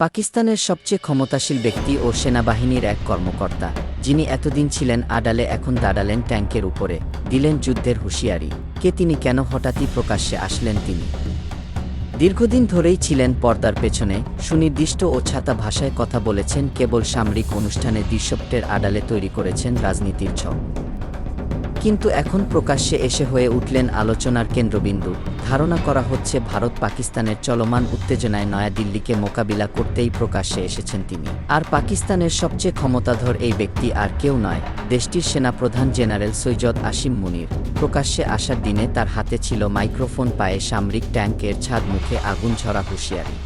পাকিস্তানের সবচেয়ে ক্ষমতাশীল ব্যক্তি ও সেনাবাহিনীর এক কর্মকর্তা, যিনি এতদিন ছিলেন আডালে, এখন দাঁড়ালেন ট্যাঙ্কের উপরে, দিলেন যুদ্ধের হুঁশিয়ারি। কে তিনি, কেন হঠাৎই প্রকাশ্যে আসলেন তিনি? দীর্ঘদিন ধরেই ছিলেন পর্দার পেছনে, সুনির্দিষ্ট ও ছাতা ভাষায় কথা বলেছেন, কেবল সামরিক অনুষ্ঠানে দৃশ্যপ্টের আড়ালে তৈরি করেছেন রাজনীতির ছক। কিন্তু এখন প্রকাশ্যে এসে হয়ে উঠলেন আলোচনার কেন্দ্রবিন্দু। ধারণা করা হচ্ছে ভারত পাকিস্তানের চলমান উত্তেজনায় নয়াদিল্লিকে মোকাবিলা করতেই প্রকাশ্যে এসেছেন তিনি। আর পাকিস্তানের সবচেয়ে ক্ষমতাধর এই ব্যক্তি আর কেউ নয়, দেশটির সেনাপ্রধান জেনারেল সৈয়দ আসিম মুনির। প্রকাশ্যে আসার দিনে তার হাতে ছিল মাইক্রোফোন, পায়ে সামরিক ট্যাঙ্কের ছাদ মুখে আগুন ঝরা হুঁশিয়ারি।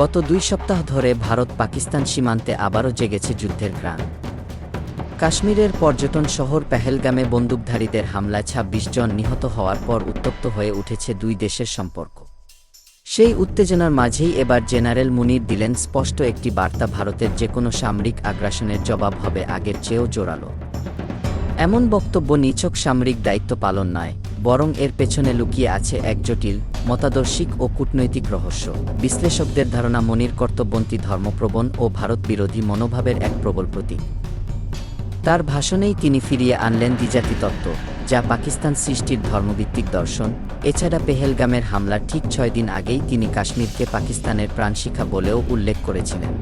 গত দুই সপ্তাহ ধরে ভারত পাকিস্তান সীমান্তে আবারও জেগেছে যুদ্ধের ঘ্রাণ কাশ্মীরের পর্যটন শহর পেহেলগামে বন্দুকধারীদের হামলায় ২৬ জন নিহত হওয়ার পর উত্তপ্ত হয়ে উঠেছে দুই দেশের সম্পর্ক। সেই উত্তেজনার মাঝেই এবার জেনারেল মুনির দিলেন স্পষ্ট একটি বার্তা ভারতের যে কোনো সামরিক আগ্রাসনের জবাব হবে আগের চেয়েও জোরালো। এমন বক্তব্য নিছক সামরিক দায়িত্ব পালন নয়, বরং এর পেছনে লুকিয়ে আছে এক জটিল, মতাদর্শিক ও কূটনৈতিক রহস্য। বিশ্লেষকদের ধারণা মনির কর্তব্যন্তী ধর্মপ্রবণ ও ভারত বিরোধী মনোভাবের এক প্রবল প্রতীক। তার ভাষণেই তিনি ফিরিয়ে আনলেন দ্বিজাতি তত্ত্ব, যা পাকিস্তান সৃষ্টির ধর্মভিত্তিক দর্শন, এছাড়া পেহেলগামের হামলার ঠিক ছয় দিন আগেই তিনি কাশ্মীরকে পাকিস্তানের প্রাণশিখা বলেও উল্লেখ করেছিলেন।